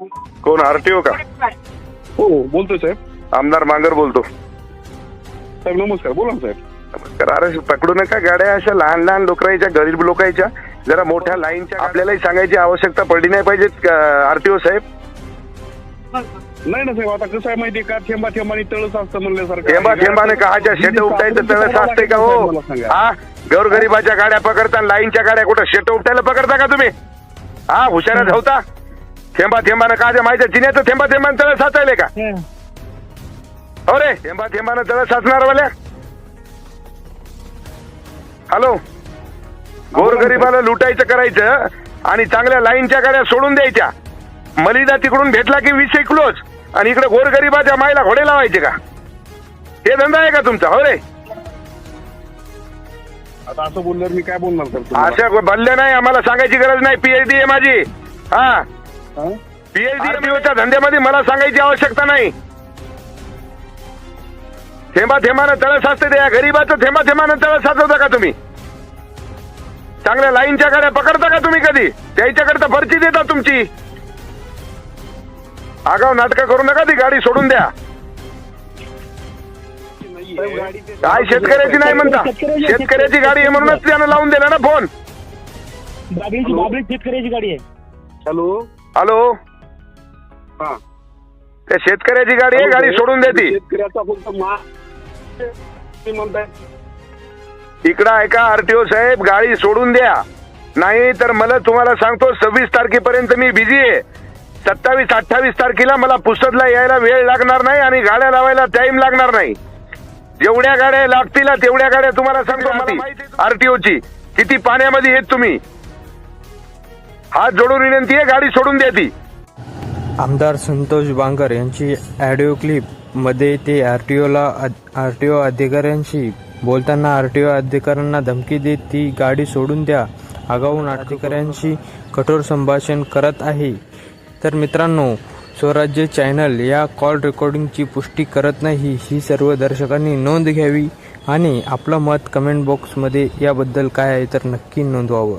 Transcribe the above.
कोण आरटीओ का? हो बोलतोय साहेब. आमदार मांगर बोलतो. साहेब नमस्कार बोला ना साहेब. नमस्कार. अरे पकडू नका गाड्या अशा लहान लहान लोकांच्या गरीब लोकांच्या जरा मोठ्या लाईनच्या आपल्यालाही सांगायची आवश्यकता पडली नाही पाहिजे आरटीओ साहेब? नाही ना साहेब आता कसं आहे माहितीये का? थेंबा थेंबाने तळस असतं म्हणल्यासारखं थेंबा थेंबाने काहाच्या शेट उपटायचं तळस असते का हो. हा? गौरगरिबाच्या गाड्या पकडता लाईनच्या गाड्या कुठं? शेट उपटायला पकडता का तुम्ही? हा हुशारात होता थेंबा थेंबानं काच्या माहिती चिन्याचं थेंबा थेंबानं तळ साचायले का? हो रे थेंबा थेंबानं तळ साचणार वाल्या हॅलो. गोरगरिबाला लुटायचं करायचं आणि चांगल्या लाईनच्या गाड्या सोडून द्यायच्या. मलिदा तिकडून भेटला की वीस क्लोज आणि इकडे गोरगरिबाच्या मायला घोडे लावायचे का? हे धंदा आहे का तुमचा? हो रे. आता असं बोलल्यावर मी काय बोलणार सर तुम्हाला? अशा बदल्या नाही आम्हाला सांगायची गरज नाही. पीएचडी आहे माझी. हा. हा? पीएचडी धंद्यामध्ये मला सांगायची आवश्यकता नाही. थेंबा थेंबानं तळ साचते त्या गरीबाचं थेंबा थेंबानं तळ साचवता का तुम्ही? चांगल्या लाईनच्या गाड्या पकडता का तुम्ही कधी? त्याच्याकरता पर्ची देता तुमची. आगाव नाटकं करू नका ती गाडी सोडून द्या. काय शेतकऱ्याची नाही म्हणता. शेतकऱ्याची गाडी आहे म्हणूनच त्यानं लावून दिला ना फोन. शेतकऱ्याची गाडी आहे. हॅलो? हॅलो. हा. त्या शेतकऱ्याची गाडी आहे गाडी सोडून देती शेतकऱ्याचा फक्त मा तुम्ही म्हणताय. इकडं ऐका आरटीओ साहेब गाडी सोडून द्या. नाही तर मला तुम्हाला सांगतो सव्वीस तारखेपर्यंत मी बिझी आहे. सत्तावीस अठ्ठावीस तारखेला मला पुसदला यायला वेळ लागणार नाही आणि गाड्या लावायला टाइम लागणार नाही. जेवढ्या गाड्या लागतील तेवढ्या गाड्या तुम्हाला सांगतो आरटीओची किती पाण्यामध्ये येत तुम्ही? हात जोडून विनंती आहे गाडी सोडून द्या ती. आमदार संतोष बांगर यांची ऑडिओ क्लिपमध्ये ते आर टी ओला आर टी ओ अधिकाऱ्यांशी बोलताना आर टी ओ अधिकाऱ्यांना धमकी देत ती गाडी सोडून द्या. आगाऊन अधिकाऱ्यांशी कठोर संभाषण करत आहे. तर मित्रांनो स्वराज्य चॅनल या कॉल रेकॉर्डिंगची पुष्टी करत नाही ही सर्व दर्शकांनी नोंद घ्यावी आणि आपलं मत कमेंट बॉक्समध्ये याबद्दल काय आहे तर नक्की नोंदवावं.